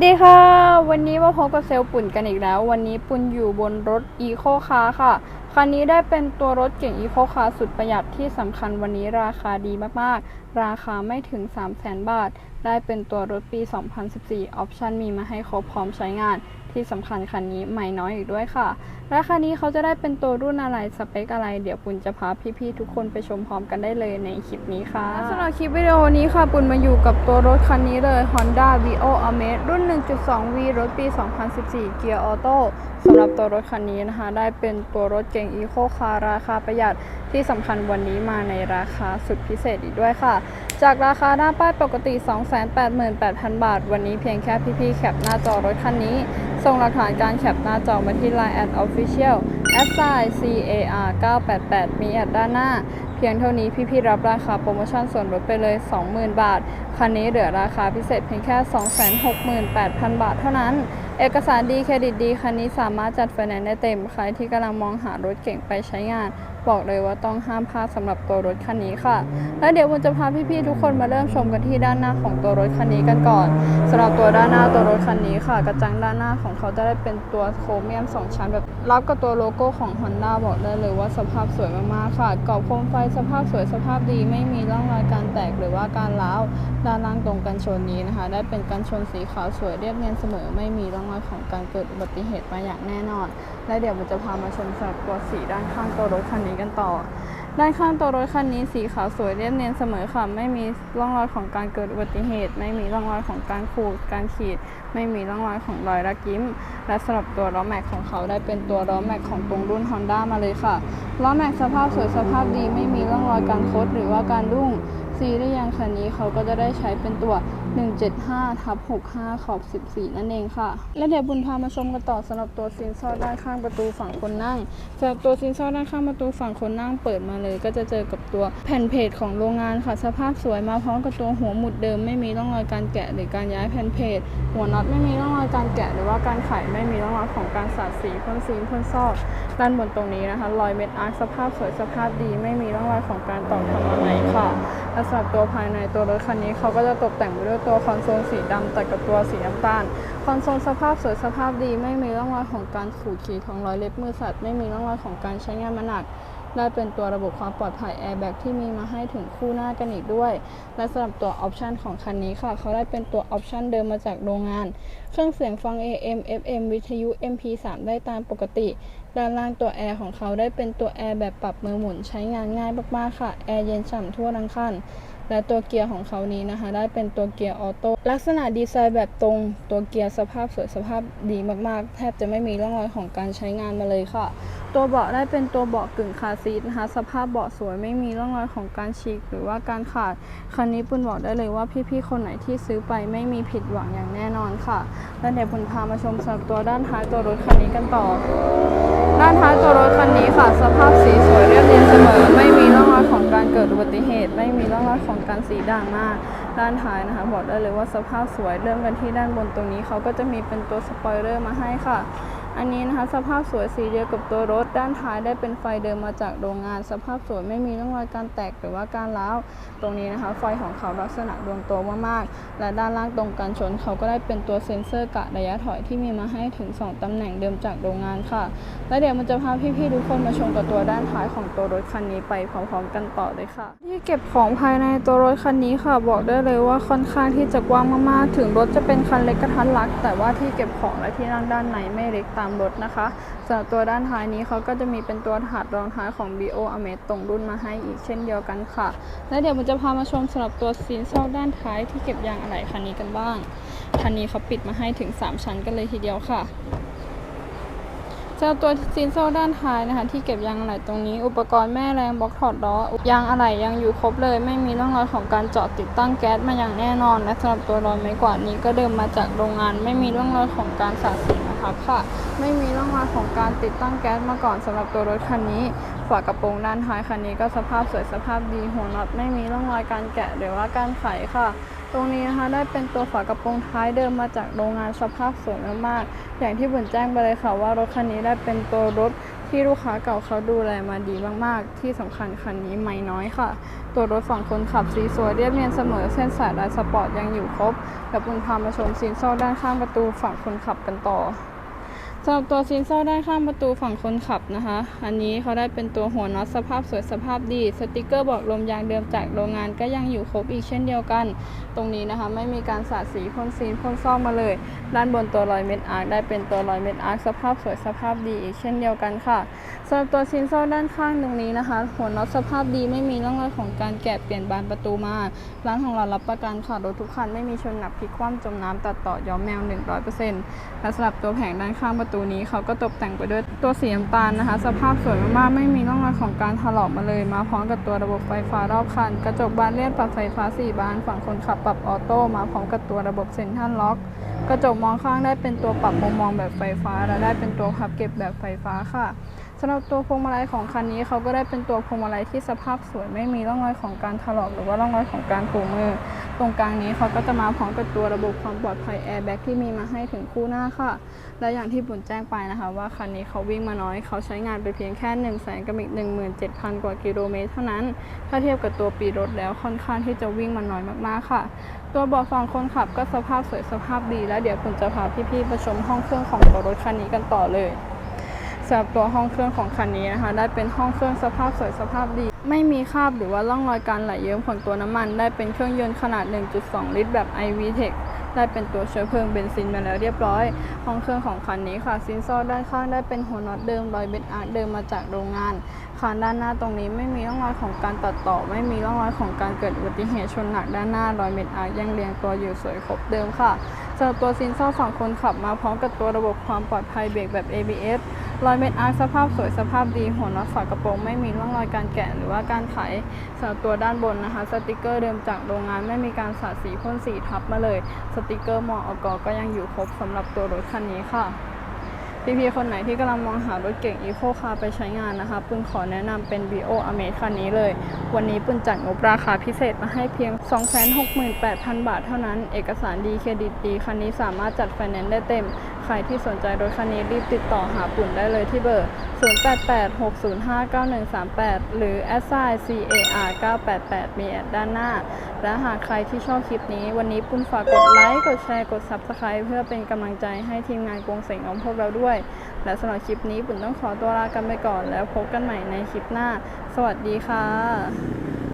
สดีค่ะ วันนี้มาพบกับเซลล์ปุ่นกันอีกแล้ว วันนี้ปุ่นอยู่บนรถ e ีโคคาค่ะ คันนี้ได้เป็นตัวรถเก่ง e ีโคคาสุดประหยัดที่สำคัญวันนี้ราคาดีมากๆ ราคาไม่ถึง 3 0 0 0 0 0 บาท ได้เป็นตัวรถปี 2014 ออปชันมีมาให้ครบพร้อมใช้งาน ที่สำคัญคันนี้ใหม่น้อยอีกด้วยค่ะราคานี้เขาจะได้เป็นตัวรุ่นอะไรสเปคอะไร เดี๋ยวปุณจะพาพี่ๆทุกคนไปชมพร้อมกันได้เลยในคลิปนี้ค่ะสำหรับคลิปวิดีโอนี้ค่ะ ปุณมาอยู่กับตัวรถคันนี้เลย Honda Vio Amaze รุ่น 1.2V รถปี 2014 เกียร์ออโต้สำหรับตัวรถคันนี้นะคะ ได้เป็นตัวรถเก่ง Eco Car ราคาประหยัดที่สำคัญวันนี้มาในราคาสุดพิเศษอีกด้วยค่ะ จากราคาหน้าป้ายปกติ 288,000 บาท วันนี้เพียงแค่พี่ๆแคปหน้าจอรถคันนี้ ส่งหลักฐานการแคปหน้าจอมาที่ Line at official s i c a r 988มีแอดด้านหน้า เพียงเท่านี้พี่ๆรับราคาโปรโมชั่นส่วนลดไปเลย 20,000 บาท คันนี้เหลือราคาพิเศษเพียงแค่ 268,000 บาทเท่านั้น เอกสารดีเครดิตดีคันนี้สามารถจัดไฟแนนซ์ได้เต็ม ใครที่กำลังมองหารถเก่งไปใช้งาน บอกเลยว่าต้องห้ามพลาดสำหรับตัวรถคันนี้ค่ะ และเดี๋ยวผมจะพาพี่ๆทุกคนมาเริ่มชมกันที่ด้านหน้าของตัวรถคันนี้กันก่อนสำหรับตัวด้านหน้าตัวรถคันนี้ค่ะ กระจังด้านหน้าของเขาจะได้เป็นตัวโครเมียมสองชั้นแบบรับกับตัวโลโก้ของ Honda บอกได้เลยว่าสภาพสวยมากๆค่ะกรอบโคมไฟสภาพสวยสภาพดีไม่มีร่องรอยการแตกหรือว่าการร้าวด้านล่างตรงกันชนนี้นะคะ ได้เป็นกันชนสีขาวสวยเรียบเนียนเสมอ ไม่มีร่องรอยของการเกิดอุบัติเหตุมาอย่างแน่นอน และเดี๋ยวผมจะพามาชมสำหรับตัวสีด้านข้างตัวรถคันนี้กันต่อ ด้านข้างตัวรถคันนี้สีขาวสวยเรียบเนียนเสมอค่ะ ไม่มีร่องรอยของการเกิดอุบัติเหตุ ไม่มีร่องรอยของการขูดการขีด ไม่มีร่องรอยของรอยรักยิ้ม และสำหรับตัวล้อแม็กของเขาได้เป็นตัวล้อแม็กของตรงรุ่น Honda มาเลยค่ะล้อแม็กสภาพสวยสภาพดีไม่มีร่องรอยการคดหรือว่าการรุ่งซีรีส์ยางคันนี้เขาก็จะได้ใช้เป็นตัว 175ทับ65 ขอบ 14 นั่นเองค่ะ และเดี๋ยวบุญพามาชมกันต่อสำหรับตัวซินซอดด้านข้างประตูฝั่งคนนั่งสำหรับตัวซินซอดด้านข้างประตูฝั่งคนนั่งเปิดมาเลย ก็จะเจอกับตัวแผ่นเพจของโรงงานค่ะ สภาพสวยมาพร้อมกับตัวหัวหมุดเดิมไม่มีร่องรอยการแกะหรือการย้ายแผ่นเพจหัวน็อตไม่มีร่องรอยการแกะหรือว่าการไขไม่มีร่องรอยของการสาดสีพ่นสีพ่นซอกด้านบนตรงนี้นะคะรอยเม็ดอาร์คสภาพสวยสภาพดี ไม่มีร่องรอยของการตอกทำอะไรค่ะ และสำหรับตัวภายในตัวรถคันนี้เขาก็จะตกแต่งไปด้วยตัวคอนโซลสีดำตัดกับตัวสีน้ำตาล คอนโซลสภาพสวยสภาพดีไม่มีร่องรอยของการขูดขีดของรอยเล็บมือสัตว์ไม่มีร่องรอยของการใช้งานมาหนัก ได้เป็นตัวระบบความปลอดภัยแอร์แบ็กที่มีมาให้ถึงคู่หน้ากันอีกด้วย และสำหรับตัวออปชันของคันนี้ค่ะ เขาได้เป็นตัวออปชันเดิมมาจากโรงงาน เครื่องเสียงฟัง AM FM วิทยุ MP3 ได้ตามปกติ ด้านล่างตัวแอร์ของเขาได้เป็นตัวแอร์แบบปรับมือหมุนใช้งานง่ายมากๆค่ะ แอร์เย็นฉ่ำทั่วทั้งคัน และตัวเกียร์ของเขานี้นะคะ ได้เป็นตัวเกียร์ออโต้ลักษณะดีไซน์แบบตรงตัวเกียร์สภาพสวยสภาพดีมากๆ แทบจะไม่มีร่องรอยของการใช้งานมาเลยค่ะ ตัวเบาะได้เป็นตัวเบาะกึ่งคาร์ซีทนะคะ สภาพเบาะสวยไม่มีร่องรอยของการฉีกหรือว่าการขาดคันนี้ปุณบอกได้เลยว่าพี่ๆคนไหนที่ซื้อไปไม่มีผิดหวังอย่างแน่นอนค่ะและเดี๋ยวปุณพามาชมสำหรับตัวด้านท้ายตัวรถคันนี้กันต่อ ด้านท้ายตัวรถคันนี้ค่ะ สภาพสีสวยเรียบเรียงเสมอไม่มีร่องรอยของ การเกิดอุบัติเหตุไม่มีร่องรอยของการสีด่างมาก ด้านท้ายนะคะ บอกได้เลยว่าสภาพสวยเริ่มกันที่ด้านบนตรงนี้เขาก็จะมีเป็นตัวสปอยเลอร์มาให้ค่ะ อันนี้นะคะสภาพสวยสีเดียวกับตัวรถ ด้านท้ายได้เป็นไฟเดิมมาจากโรงงาน สภาพสวยไม่มีร่องรอยการแตกหรือว่าการร้าวตรงนี้นะคะ ไฟของเขาลักษณะดวงโตมากๆ และด้านล่างตรงกันชน เขาก็ได้เป็นตัวเซ็นเซอร์กะระยะถอยที่มีมาให้ถึง 2 ตำแหน่งเดิมจากโรงงานค่ะ และเดี๋ยวมันจะพาพี่ๆทุกคนมาชมกับตัวด้านท้ายของตัวรถคันนี้ไปพร้อมๆ กันต่อเลยค่ะ ที่เก็บของภายในตัวรถคันนี้ค่ะ บอกได้เลยว่าค่อนข้างที่จะกว้างมากๆ ถึงรถจะเป็นคันเล็กกระทัดรัดแต่ว่าที่เก็บของและที่นั่งด้านในไม่เล็กตามรถนะคะสำหรับตัวด้านท้ายนี้เขาก็จะมีเป็นตัวถาดรองท้ายของ BO a m e z ตรงรุ่นมาให้อีกเช่นเดียวกันค่ะ และเดี๋ยวผมจะพามาชมสำหรับตัวซีนซอกด้านท้ายที่เก็บยางอะไหล่คันนี้กันบ้างคันนี้เขาปิดมาให้ถึง 3 ชั้นกันเลยทีเดียวค่ะเจ้าตัวซีนโซ่ด้านท้ายนะคะ ที่เก็บยางอะไหล่ตรงนี้ อุปกรณ์แม่แรงบล็อกถอดล้อยางอะไหล่ยังอยู่ครบเลย ไม่มีร่องรอยของการเจาะติดตั้งแก๊สมาอย่างแน่นอน และสำหรับตัวรอยไม้กวาดนี้ก็เดิมมาจากโรงงาน ไม่มีร่องรอยของการสาดสีน คะค่ะ ไม่มีร่องรอยของการติดตั้งแก๊สมาก่อนสำหรับตัวรถคันนี้ฝากระโปรงด้านท้ายคันนี้ก็สภาพสวยสภาพดีหัวน็อตไม่มีร่องรอยการแกะหรือว่าการไขค่ะ ตรงนี้นะคะได้เป็นตัวฝากระโปรงท้ายเดิมมาจากโรงงานสภาพสวยมากๆอย่างที่บุญแจ้งไปเลยค่ะว่ารถคันนี้ได้เป็นตัวรถ ที่ลูกค้าเก่าเขาดูแลมาดีมากๆ ที่สำคัญคันนี้ไม่น้อยค่ะ ตัวรถฝั่งคนขับสีสวยเรียบเนียนเสมอเส้นสายลายสปอร์ตยังอยู่ครบเดี๋ยวปุณพามาชมซีนโซ่ด้านข้างประตูฝั่งคนขับกันต่อ สำหรับตัวซีนโซ่ด้านข้างประตูฝั่งคนขับนะคะ อันนี้เขาได้เป็นตัวหัวน็อตสภาพสวยสภาพดี สติกเกอร์บอกลมยางเดิมจากโรงงานก็ยังอยู่ครบอีกเช่นเดียวกัน ตรงนี้นะคะ ไม่มีการสาดสีพ่นซีนพ่นซ่อมมาเลย ด้านบนตัวรอยเม็ดอาร์คได้เป็นตัวรอยเม็ดอาร์คสภาพสวยสภาพดีอีกเช่นเดียวกันค่ะสำหรับตัวซีนโซ่ด้านข้างตรงนี้นะคะ หัวน็อตสภาพดีไม่มีร่องรอยของการแกะเปลี่ยนบานประตูมา ร้านของเรารับประกันค่ะรถทุกคันไม่มีชนหนักพลิกคว่ำจมน้ำตัดต่อย้อมแมว 100%และสำหรับตัวแผงด้านข้างประตูนี้เขาก็ตกแต่งไปด้วยตัวสีน้ำตาลนะคะ สภาพสวยมากๆ ไม่มีร่องรอยของการถลอกมาเลย มาพร้อมกับตัวระบบไฟฟ้ารอบคัน กระจกบานเลื่อนปรับไฟฟ้า 4 บาน ฝั่งคนขับปรับออโต้มาพร้อมกับตัวระบบเซ็นทรัลล็อก กระจกมองข้างได้เป็นตัวปรับมุมมองแบบไฟฟ้า และได้เป็นตัวพับเก็บแบบไฟฟ้าค่ะสำหรับตัวพวงมาลัยของคันนี้เขาก็ได้เป็นตัวพวงมาลัยที่สภาพสวยไม่มีร่องรอยของการถลอกหรือว่าร่องรอยของการผูมือ ตรงกลางนี้เขาก็จะมาพร้อมกับตัวระบบความปลอดภัยแอร์แบ็กที่มีมาให้ถึงคู่หน้าค่ะ และอย่างที่บุญแจ้งไปนะคะว่าคันนี้เขาวิ่งมาน้อย เขาใช้งานไปเพียงแค่1นึ่งแสนกับอีก17,000 กว่ากิโลเมตรเท่านั้น ถ้าเทียบกับตัวปีรถแล้วค่อนข้างที่จะวิ่งมาน้อยมากๆค่ะ ตัวเบาะฝั่งคนขับก็สภาพสวยสภาพดี และเดี๋ยวผมจะพาพี่ๆไปชมห้องเครื่องของตัวรถคันนี้กันต่อเลย สำหรับตัวห้องเครื่องของคันนี้นะคะ ได้เป็นห้องเครื่องสภาพสวยสภาพดี ไม่มีคราบหรือว่าร่องรอยการไหลเยิ้มของตัวน้ำมัน ได้เป็นเครื่องยนต์ขนาด 1.2 ลิตรแบบ iVTEC ได้เป็นตัวเชื้อเพลิงเบนซินมาแล้วเรียบร้อย ห้องเครื่องของคันนี้ค่ะซินซอด้านข้างได้เป็นหัวน็อตเดิมรอยเบนอาร์เดิมมาจากโรงงาน คานด้านหน้าตรงนี้ไม่มีร่องรอยของการตัดต่อ ไม่มีร่องรอยของการเกิดอุบัติเหตุชนหนักด้านหน้ารอยเบนอาร์ยังเรียงตัวอยู่สวยครบเดิมค่ะสำหรับตัวซินซ่ฝั่งคนขับมาพร้อมกับตัวระบบความปลอดภัยเบรกแบบ ABS รอยเม็ดอาร์สภาพสวยสภาพดีหัวน็อตฝากระโปรงไม่มีร่องรอยการแกะหรือว่าการไขสำหรับตัวด้านบนนะคะ สติกเกอร์เดิมจากโรงงานไม่มีการสาดสีพ่นสีทับมาเลย สติกเกอร์มออกก็ยังอยู่ครบสำหรับตัวรถคันนี้ค่ะ พี่ๆคนไหนที่กำลังมองหารถเก่ง Eco Car ไปใช้งานนะคะปุณขอแนะนำเป็น Vio a m a z คันนี้เลย วันนี้ปุณจัดงบราคาพิเศษมาให้เพียง 268,000 บาทเท่านั้น เอกสารดีเครดิตดีคันนี้สามารถจัดไฟแนนซ์ได้เต็ม ใครที่สนใจรถคันนี้รีบติดต่อหาปุ่นได้เลยที่เบอร์ 0886059138 หรือ s i car 988มีแอดด้านหน้า และหากใครที่ชอบคลิปนี้ วันนี้ปุ้นฝากกดไลค์ กดแชร์ กด Subscribe เพื่อเป็นกำลังใจให้ทีมงานกวงเสงของพวกเราด้วย และสำหรับคลิปนี้ปุ้นต้องขอตัวลากันไปก่อน แล้วพบกันใหม่ในคลิปหน้า สวัสดีค่ะ